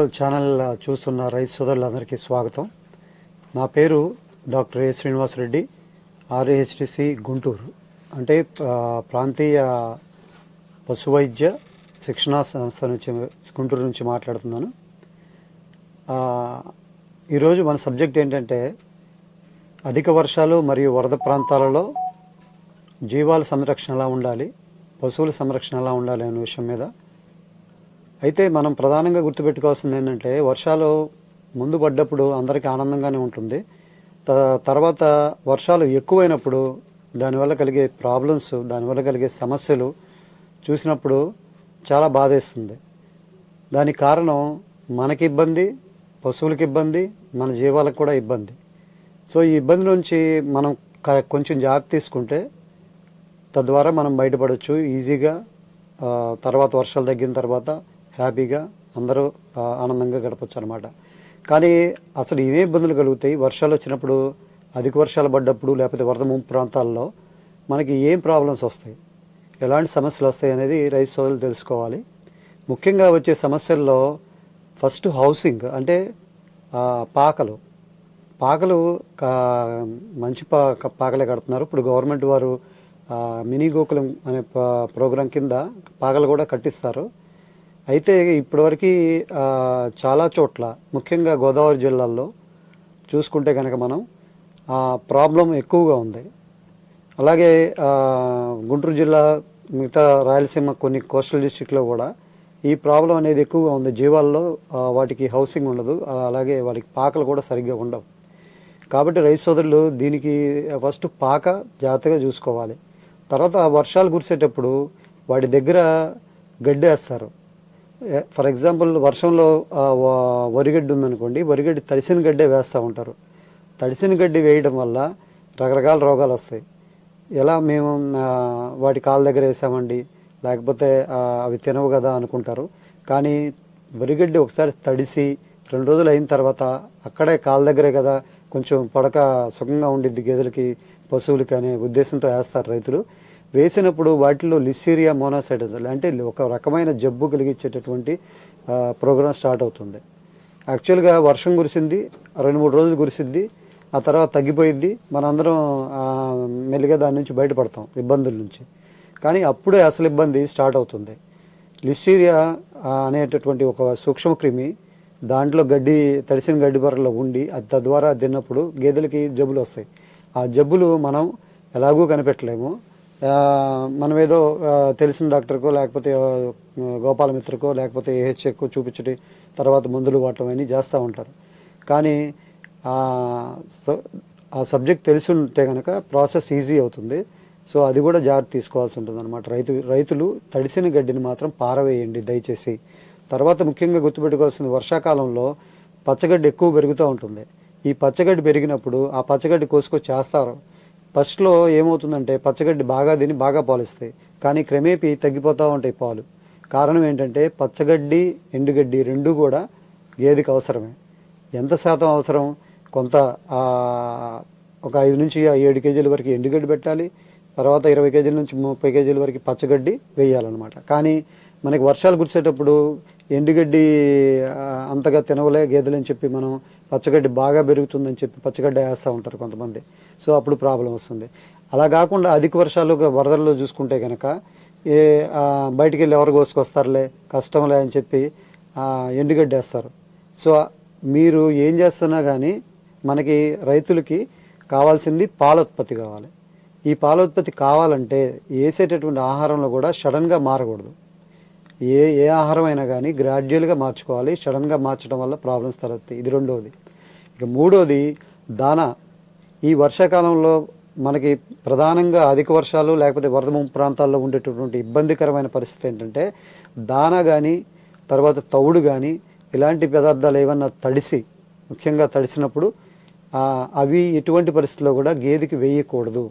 Channel చూస్తున్న రైతు సోదరులందరికీ స్వాగతం. నా పేరు doctor A Srinivasareddy RAHTC Guntur. అంటే ప్రాంతీయ పశు వైద్య శిక్షణా సంస్థ నుంచి గుంటూరు నుంచి మాట్లాడుతున్నాను. ఈరోజు మన సబ్జెక్ట్ ఏంటంటే అధిక వర్షాలు మరియు వరద ప్రాంతాలలో జీవాల సంరక్షణ ఎలా ఉండాలి పశువుల సంరక్షణ ఎలా ఉండాలి అనే విషయం మీద. అయితే మనం ప్రధానంగా గుర్తుపెట్టుకోవాల్సింది ఏంటంటే వర్షాలు ముందు పడ్డప్పుడు అందరికీ ఆనందంగానే ఉంటుంది. త- తర్వాత వర్షాలు ఎక్కువైనప్పుడు దానివల్ల కలిగే ప్రాబ్లమ్స్ దానివల్ల కలిగే సమస్యలు చూసినప్పుడు చాలా బాధేస్తుంది. దానికి కారణం మనకి ఇబ్బంది పశువులకి ఇబ్బంది మన జీవాలకు కూడా ఇబ్బంది. సో ఈ ఇబ్బంది నుంచి మనం క- కొంచెం జాగ్రత్త తీసుకుంటే తద్వారా మనం బయటపడవచ్చు ఈజీగా. తర్వాత వర్షాలు తగ్గిన తర్వాత హ్యాపీగా అందరూ ఆనందంగా గడపచ్చు అనమాట కానీ అసలు ఏమే ఇబ్బందులు కలుగుతాయి. వర్షాలు వచ్చినప్పుడు అధిక వర్షాలు పడ్డప్పుడు లేకపోతే వరద ముంపు ప్రాంతాల్లో మనకి ఏం ప్రాబ్లమ్స్ వస్తాయి? ఎలాంటి సమస్యలు వస్తాయి అనేది రైతు సోదరులు తెలుసుకోవాలి. ముఖ్యంగా వచ్చే సమస్యల్లో ఫస్ట్ హౌసింగ్ అంటే పాకలు. పాకలు మంచి పా పాకలే కడుతున్నారు. ఇప్పుడు గవర్నమెంట్ వారు మినీ గోకులం అనే ప్రోగ్రాం కింద పాకలు కూడా కట్టిస్తారు. అయితే ఇప్పటివరకు చాలా చోట్ల ముఖ్యంగా గోదావరి జిల్లాల్లో చూసుకుంటే కనుక మనం ఆ ప్రాబ్లం ఎక్కువగా ఉంది. అలాగే గుంటూరు జిల్లా మిగతా రాయలసీమ కొన్ని కోస్టల్ డిస్టిక్లో కూడా ఈ ప్రాబ్లం అనేది ఎక్కువగా ఉంది. జీవాల్లో వాటికి హౌసింగ్ ఉండదు. అలాగే వాటికి పాకలు కూడా సరిగ్గా ఉండవు. కాబట్టి రైతు సోదరులు దీనికి ఫస్ట్ పాక జాగ్రత్తగా చూసుకోవాలి. తర్వాత వర్షాలు కురిసేటప్పుడు వాటి దగ్గర గడ్డేస్తారు ఫర్ ఎగ్జాంపుల్ వర్షంలో వరిగడ్డి ఉందనుకోండి వరిగడ్డి తడిసిన గడ్డే వేస్తూ ఉంటారు. తడిసిన గడ్డి వేయడం వల్ల రకరకాల రోగాలు వస్తాయి. ఎలా మేము వాటి కాళ్ళ దగ్గర వేసామండి లేకపోతే అవి తినవు కదా అనుకుంటారు. కానీ వరిగడ్డి ఒకసారి తడిసి రెండు రోజులు అయిన తర్వాత అక్కడే కాళ్ళ దగ్గరే కదా కొంచెం పడక సుఖంగా ఉండిద్ది గేదెలకి పశువులకి అనే ఉద్దేశంతో వేస్తారు రైతులు. వేసినప్పుడు వాటిలో లిస్సీరియా మోనోసైటస్ అంటే ఒక రకమైన జబ్బు కలిగించేటటువంటి ప్రోగ్రామ్ స్టార్ట్ అవుతుంది. యాక్చువల్గా వర్షం కురిసింది రెండు మూడు రోజులు కురిసింది ఆ తర్వాత తగ్గిపోయింది మనందరం మెల్లిగా దాని నుంచి బయటపడతాం ఇబ్బందుల నుంచి. కానీ అప్పుడే అసలు ఇబ్బంది స్టార్ట్ అవుతుంది. లిస్టీరియా అనేటటువంటి ఒక సూక్ష్మక్రిమి దాంట్లో గడ్డి తడిసిన గడ్డి బర్రలో ఉండి అది తద్వారా తిన్నప్పుడు గేదెలకి జబ్బులు వస్తాయి. ఆ జబ్బులు మనం ఎలాగూ కనిపెట్టలేము. మనం ఏదో తెలిసిన డాక్టర్కో లేకపోతే గోపాలమిత్రకో లేకపోతే ఏహెచ్ఎక్కో చూపించటి తర్వాత మందులు వాడటం అని చేస్తూ ఉంటారు. కానీ ఆ ఆ సబ్జెక్ట్ తెలిసి ఉంటే కనుక ప్రాసెస్ ఈజీ అవుతుంది. సో అది కూడా జాగ్రత్త తీసుకోవాల్సి ఉంటుంది అనమాట రైతు రైతులు తడిసిన గడ్డిని మాత్రం పారవేయండి దయచేసి. తర్వాత ముఖ్యంగా గుర్తుపెట్టుకోవాల్సింది వర్షాకాలంలో పచ్చగడ్డి ఎక్కువ పెరుగుతూ ఉంటుంది. ఈ పచ్చగడ్డి పెరిగినప్పుడు ఆ పచ్చగడ్డి కోసుకొచ్చి చేస్తారు. ఫస్ట్లో ఏమవుతుందంటే పచ్చగడ్డి బాగా తిని బాగా పాలిస్తాయి. కానీ క్రమేపీ తగ్గిపోతూ ఉంటాయి పాలు. కారణం ఏంటంటే పచ్చగడ్డి ఎండుగడ్డి రెండు కూడా గేదెకి అవసరమే. ఎంత శాతం అవసరం? కొంత ఒక ఐదు నుంచి ఏడు కేజీల వరకు ఎండుగడ్డి పెట్టాలి. తర్వాత ఇరవై కేజీల నుంచి ముప్పై కేజీల వరకు పచ్చగడ్డి వేయాలన్నమాట. కానీ మనకి వర్షాలు కురిసేటప్పుడు ఎండుగడ్డి అంతగా తినవలే గేదెలని చెప్పి మనం పచ్చగడ్డి బాగా పెరుగుతుందని చెప్పి పచ్చగడ్డి వేస్తూ ఉంటారు కొంతమంది. సో అప్పుడు ప్రాబ్లం వస్తుంది. అలా కాకుండా అధిక వర్షాలు వరదల్లో చూసుకుంటే కనుక ఏ బయటికి వెళ్ళి ఎవరు కోసుకొస్తారులే కష్టంలే అని చెప్పి ఎండుగడ్డి వేస్తారు. సో మీరు ఏం చేస్తున్నా కానీ మనకి రైతులకి కావాల్సింది పాలోత్పత్తి కావాలి. ఈ పాలోత్పత్తి కావాలంటే వేసేటటువంటి ఆహారంలో కూడా సడన్గా మారకూడదు. ఏ ఏ ఆహారం అయినా కానీ గ్రాడ్యువల్గా మార్చుకోవాలి. సడన్గా మార్చడం వల్ల ప్రాబ్లమ్స్ తలెత్తాయి. ఇది రెండోది. ఇక మూడోది దానా. ఈ వర్షాకాలంలో మనకి ప్రధానంగా అధిక వర్షాలు లేకపోతే వరద ముంపు ప్రాంతాల్లో ఉండేటటువంటి ఇబ్బందికరమైన పరిస్థితి ఏంటంటే దానా కానీ తర్వాత తవుడు కానీ ఇలాంటి పదార్థాలు ఏమన్నా తడిసి ముఖ్యంగా తడిసినప్పుడు అవి ఎటువంటి పరిస్థితుల్లో కూడా గేదెకి వేయకూడదు.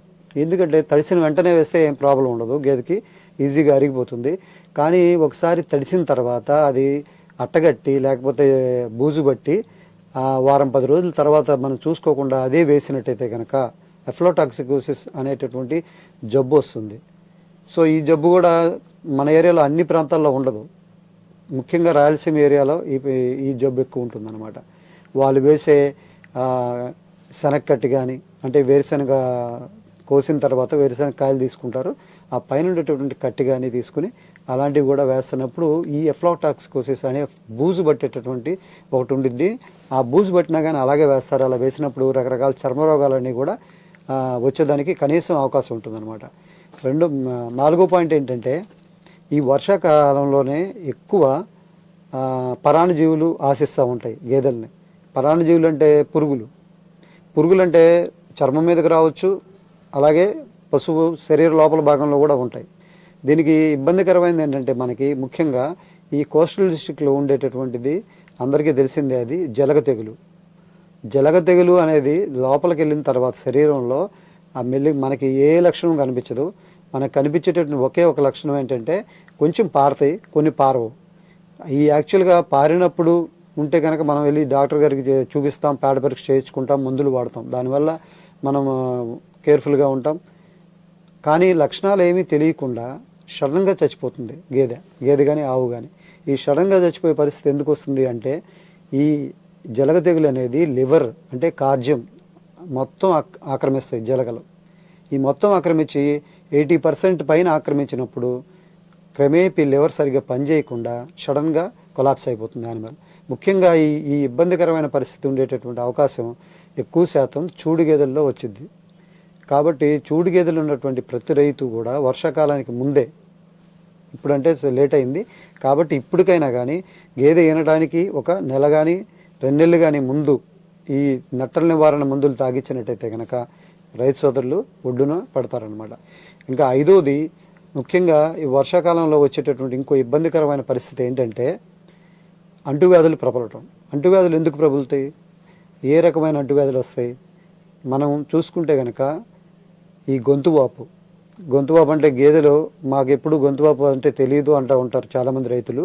ఎందుకంటే తడిసిన వెంటనే వేస్తే ఏం ప్రాబ్లం ఉండదు. గేదెకి ఈజీగా అరిగిపోతుంది. కానీ ఒకసారి తడిసిన తర్వాత అది అట్టగట్టి లేకపోతే బూజు బట్టి ఆ, వారం పది రోజుల తర్వాత మనం చూసుకోకుండా అదే వేసినట్టయితే కనుక ఎఫ్లోటాక్సికోసిస్ అనేటటువంటి జబ్బు వస్తుంది. సో ఈ జబ్బు కూడా మన ఏరియాలో అన్ని ప్రాంతాల్లో ఉండదు. ముఖ్యంగా రాయలసీమ ఏరియాలో ఈ ఈ జబ్బు ఎక్కువ ఉంటుందన్నమాట. వాళ్ళు వేసే శనక్కట్టి కానీ అంటే వేరుశనగ కోసిన తర్వాత వేరుశనగ కాయలు తీసుకుంటారు. ఆ పైన ఉండేటటువంటి కట్టి కానీ తీసుకుని అలాంటివి కూడా వేస్తున్నప్పుడు ఈ ఎఫ్లాటాక్సికోసిస్ అనే బూజు పట్టేటటువంటి ఒకటి ఉండిద్ది. ఆ బూజు పట్టినా కానీ అలాగే వేస్తారు. అలా వేసినప్పుడు రకరకాల చర్మరోగాలన్నీ కూడా వచ్చేదానికి కనీసం అవకాశం ఉంటుందన్నమాట. రెండు నాలుగో పాయింట్ ఏంటంటే ఈ వర్షాకాలంలోనే ఎక్కువ పరాణజీవులు ఆశిస్తూ ఉంటాయి గేదెల్ని. పరాణజీవులు అంటే పురుగులు. పురుగులు అంటే చర్మం మీదకి రావచ్చు. అలాగే పశువు శరీర లోపల భాగంలో కూడా ఉంటాయి. దీనికి ఇబ్బందికరమైనది ఏంటంటే మనకి ముఖ్యంగా ఈ కోస్టల్ డిస్టిక్లో ఉండేటటువంటిది అందరికీ తెలిసిందే అది జలగ తెగులు జలగ తెగులు అనేది లోపలికి వెళ్ళిన తర్వాత శరీరంలో ఆ మెల్లి మనకి ఏ లక్షణం కనిపించదు. మనకు కనిపించేటటువంటి ఒకే ఒక లక్షణం ఏంటంటే కొంచెం పారతాయి కొన్ని పారవు. ఈ యాక్చువల్గా పారినప్పుడు ఉంటే కనుక మనం వెళ్ళి డాక్టర్ గారికి చూపిస్తాం ప్యాడ్ పరీక్ష చేయించుకుంటాం మందులు వాడతాం. దానివల్ల మనం కేర్ఫుల్గా ఉంటాం. కానీ లక్షణాలు ఏమీ తెలియకుండా సడన్గా చచ్చిపోతుంది. గేదె. గేదె కానీ ఆవు కానీ ఈ సడన్గా చచ్చిపోయే పరిస్థితి ఎందుకు వస్తుంది అంటే ఈ జలగ తెగులు అనేది లివర్ అంటే కార్జ్యం మొత్తం ఆక్రమిస్తాయి జలగలు. ఈ మొత్తం ఆక్రమించి ఎయిటీ పర్సెంట్ పైన ఆక్రమించినప్పుడు క్రమేపీ లివర్ సరిగ్గా పనిచేయకుండా సడన్గా కొలాప్స్ అయిపోతుంది యానిమల్. ముఖ్యంగా ఈ ఈ ఇబ్బందికరమైన పరిస్థితి ఉండేటటువంటి అవకాశం ఎక్కువ శాతం చూడు గేదెల్లో వచ్చింది కాబట్టి చూడు గేదెలు ఉన్నటువంటి ప్రతి రైతు కూడా వర్షాకాలానికి ముందే ఇప్పుడంటే లేట్ అయింది కాబట్టి ఇప్పటికైనా కానీ గేదె ఈనడానికి ఒక నెల కానీ రెండు నెలలు కానీ ముందు ఈ నట్టల నివారణ మందులు తాగించినట్టయితే కనుక రైతు సోదరులు ఒడ్డున పడతారనమాట ఇంకా ఐదోది ముఖ్యంగా ఈ వర్షాకాలంలో వచ్చేటటువంటి ఇంకో ఇబ్బందికరమైన పరిస్థితి ఏంటంటే అంటువ్యాధులు ప్రబలటం. అంటువ్యాధులు ఎందుకు ప్రబలుతాయి? ఏ రకమైన అంటువ్యాధులు వస్తాయి? మనం చూసుకుంటే కనుక ఈ గొంతు వాపు. గొంతు వాపు అంటే గేదెలు మాకు ఎప్పుడు గొంతు వాపు అంటే తెలియదు అంటూ ఉంటారు చాలామంది రైతులు.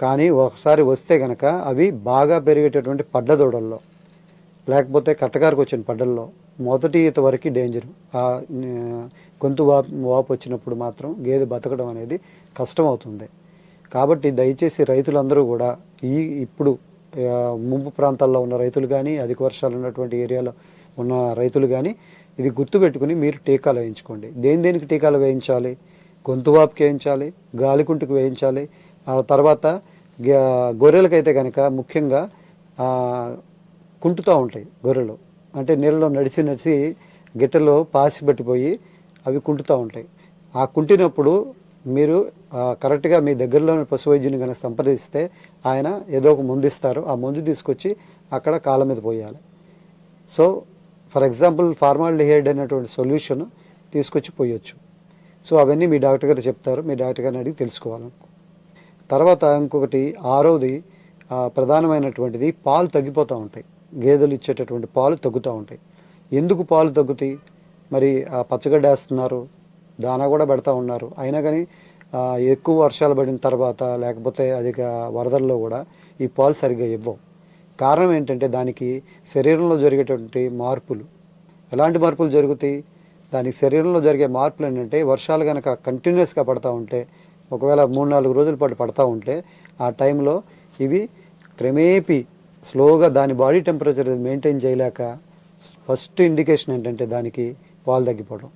కానీ ఒకసారి వస్తే కనుక అవి బాగా పెరిగేటటువంటి పడ్డ దూడల్లో లేకపోతే కట్టకారికి వచ్చిన పడ్డల్లో మొదటి ఈత వరకు డేంజర్ ఆ గొంతు వాపు వాపు వచ్చినప్పుడు మాత్రం గేదె బతకడం అనేది కష్టం అవుతుంది కాబట్టి దయచేసి రైతులందరూ కూడా ఈ ఇప్పుడు ముంపు ప్రాంతాల్లో ఉన్న రైతులు కానీ అధిక వర్షాలు ఉన్నటువంటి ఏరియాలో ఉన్న రైతులు కానీ ఇది గుర్తుపెట్టుకుని మీరు టీకాలు వేయించుకోండి. దేని దేనికి టీకాలు వేయించాలి? గొంతు వాపుకి వేయించాలి గాలికుంటుకు వేయించాలి ఆ తర్వాత గ- గొర్రెలకైతే కనుక ముఖ్యంగా కుంటుతూ ఉంటాయి గొర్రెలు. అంటే నీళ్ళలో నడిచి నడిచి గిట్టెలో పాసి పట్టిపోయి అవి కుంటుతూ ఉంటాయి. ఆ కుంటినప్పుడు మీరు కరెక్ట్గా మీ దగ్గరలోని పశు వైద్యుని కనుక సంప్రదిస్తే ఆయన ఏదో ఒక మందు ఇస్తారు. ఆ మందు తీసుకొచ్చి అక్కడ కాళ్ళ మీద పోయాలి. సో ఫర్ ఎగ్జాంపుల్ ఫార్మాల్డిహైడ్ అనేటువంటి సొల్యూషన్ తీసుకొచ్చి పోయొచ్చు. సో అవన్నీ మీ డాక్టర్ గారు చెప్తారు. మీ డాక్టర్ గారిని అడిగి తెలుసుకోవాలి. తర్వాత ఇంకొకటి ఆరోది ప్రధానమైనటువంటిది పాలు తగ్గిపోతూ ఉంటాయి. గేదెలు ఇచ్చేటటువంటి పాలు తగ్గుతూ ఉంటాయి. ఎందుకు పాలు తగ్గుతాయి? మరి ఆ పచ్చగడ్డ వేస్తున్నారు. దానా కూడా పెడతా ఉన్నారు. అయినా కానీ ఎక్కువ వర్షాలు పడిన తర్వాత లేకపోతే అధిక వరదల్లో కూడా ఈ పాలు సరిగ్గా ఇవ్వవు. కారణం ఏంటంటే దానికి శరీరంలో జరిగేటువంటి మార్పులు. ఎలాంటి మార్పులు జరుగుతాయి? దానికి శరీరంలో జరిగే మార్పులు ఏంటంటే వర్షాలు కనుక కంటిన్యూస్గా పడతా ఉంటే ఒకవేళ మూడు నాలుగు రోజుల పాటు పడతా ఉంటే ఆ టైంలో ఇవి క్రమేపీ స్లోగా దాని బాడీ టెంపరేచర్ మెయింటైన్ చేయలేక ఫస్ట్ ఇండికేషన్ ఏంటంటే దానికి పాలు తగ్గిపోవడం.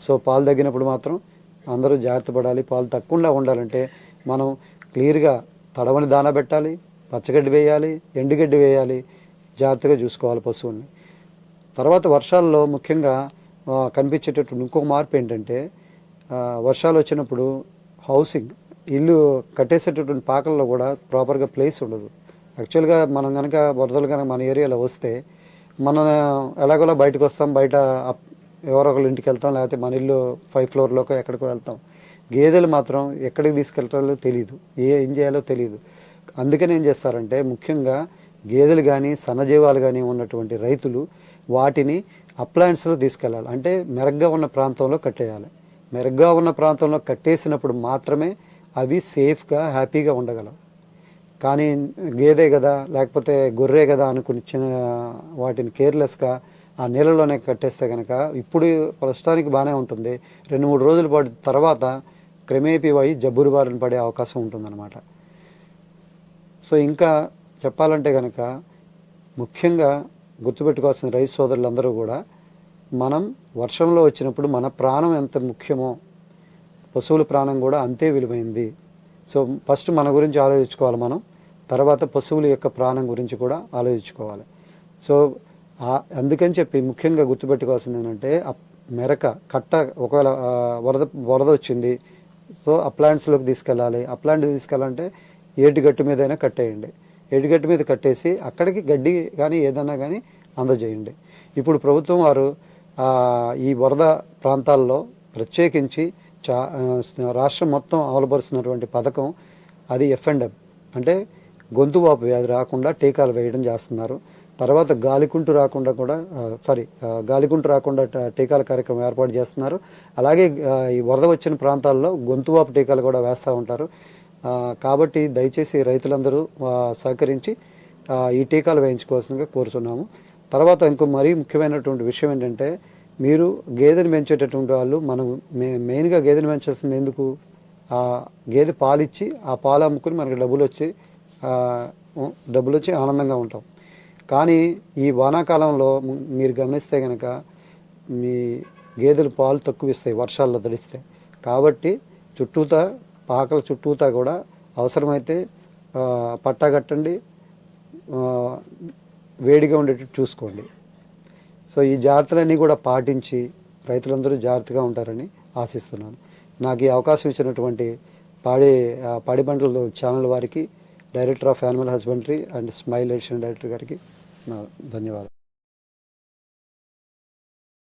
సో పాలు తగ్గినప్పుడు మాత్రం అందరూ జాగ్రత్త పడాలి. పాలు తక్కువగా ఉండాలంటే మనం క్లియర్గా తడవని దానా పెట్టాలి. పచ్చగడ్డి వేయాలి ఎండుగడ్డి వేయాలి జాగ్రత్తగా చూసుకోవాలి పశువుల్ని. తర్వాత వర్షాల్లో ముఖ్యంగా కనిపించేటటువంటి ఇంకొక మార్పు ఏంటంటే వర్షాలు వచ్చినప్పుడు హౌసింగ్ ఇల్లు కట్టేసేటటువంటి పాకల్లో కూడా ప్రాపర్గా ప్లేస్ ఉండదు. యాక్చువల్గా మనం కనుక వరదలు కనుక మన ఏరియాలో వస్తే మనం ఎలాగోలా బయటకు వస్తాం బయట ఎవరో ఒకళ్ళ ఇంటికి వెళ్తాం లేకపోతే మన ఇల్లు ఫైవ్ ఫ్లోర్లోకి ఎక్కడికో వెళ్తాం. గేదెలు మాత్రం ఎక్కడికి తీసుకెళ్తారో తెలియదు ఏ ఏం చేయాలో తెలియదు అందుకని ఏం చేస్తారంటే ముఖ్యంగా గేదెలు కానీ సన్నజీవాలు కానీ ఉన్నటువంటి రైతులు వాటిని అప్లయన్స్లో తీసుకెళ్ళాలి. అంటే మెరగ్గా ఉన్న ప్రాంతంలో కట్టేయాలి. మెరగ్గా ఉన్న ప్రాంతంలో కట్టేసినప్పుడు మాత్రమే అవి సేఫ్గా హ్యాపీగా ఉండగలవు కానీ గేదె కదా లేకపోతే గొర్రె కదా అనుకుని చిన్న వాటిని కేర్లెస్గా ఆ నీళ్ళలోనే కట్టేస్తే కనుక ఇప్పుడు ప్రస్తుతానికి బాగానే ఉంటుంది. రెండు మూడు రోజుల పాటు తర్వాత క్రమేపీ అయి జబ్బురు బారిన పడే అవకాశం ఉంటుందన్నమాట. సో ఇంకా చెప్పాలంటే కనుక ముఖ్యంగా గుర్తుపెట్టుకోవాల్సిన రైతు సోదరులందరూ కూడా మనం వర్షంలో వచ్చినప్పుడు మన ప్రాణం ఎంత ముఖ్యమో పశువుల ప్రాణం కూడా అంతే విలువైంది. సో ఫస్ట్ మన గురించి ఆలోచించుకోవాలి మనం తర్వాత పశువుల యొక్క ప్రాణం గురించి కూడా ఆలోచించుకోవాలి. సో అందుకని చెప్పి ముఖ్యంగా గుర్తుపెట్టుకోవాల్సింది ఏంటంటే ఆ మెరక కట్ట ఒకవేళ వరద వరద వచ్చింది సో ఆ తీసుకెళ్ళాలి. ఆ తీసుకెళ్ళాలంటే ఏటిగట్టు మీదైనా కట్టేయండి. ఏటిగట్టు మీద కట్టేసి అక్కడికి గడ్డి కానీ ఏదైనా కానీ అందజేయండి. ఇప్పుడు ప్రభుత్వం వారు ఈ వరద ప్రాంతాల్లో ప్రత్యేకించి చా రాష్ట్రం మొత్తం అమలుపరుస్తున్నటువంటి పథకం అది ఎఫ్ఎండ్ఎం అంటే గొంతు వాపు వ్యాధి రాకుండా టీకాలు వేయడం చేస్తున్నారు. తర్వాత గాలికుంటు రాకుండా కూడా సారీ గాలికుంటు రాకుండా టీకాల కార్యక్రమం ఏర్పాటు చేస్తున్నారు. అలాగే ఈ వరద వచ్చిన ప్రాంతాల్లో గొంతు వాపు టీకాలు కూడా వేస్తూ ఉంటారు. కాబట్టి దయచేసి రైతులందరూ సహకరించి ఈ టీకాలు వేయించుకోవాల్సిందిగా కోరుతున్నాము. తర్వాత ఇంకో మరీ ముఖ్యమైనటువంటి విషయం ఏంటంటే మీరు గేదెని పెంచేటటువంటి వాళ్ళు మనం మే మెయిన్గా గేదెని పెంచాల్సింది ఎందుకు? ఆ గేదె పాలిచ్చి ఆ పాలు అమ్ముకుని మనకి డబ్బులు వచ్చి డబ్బులు వచ్చి ఆనందంగా ఉంటాం. కానీ ఈ వానాకాలంలో మీరు గమనిస్తే కనుక మీ గేదెలు పాలు తక్కువ ఇస్తాయి వర్షాల్లో తడిస్తే. కాబట్టి చుట్టూతా పాకల చుట్టూతా కూడా అవసరమైతే పట్టా కట్టండి వేడిగా ఉండేటట్టు చూసుకోండి. సో ఈ జాగ్రత్తలన్నీ కూడా పాటించి రైతులందరూ జాగ్రత్తగా ఉంటారని ఆశిస్తున్నాను. నాకు ఈ అవకాశం ఇచ్చినటువంటి పాడి ఆ, పాడి పంటల ఛానల్ వారికి director of animal husbandry and smile edition director గారికి నా ధన్యవాదాలు.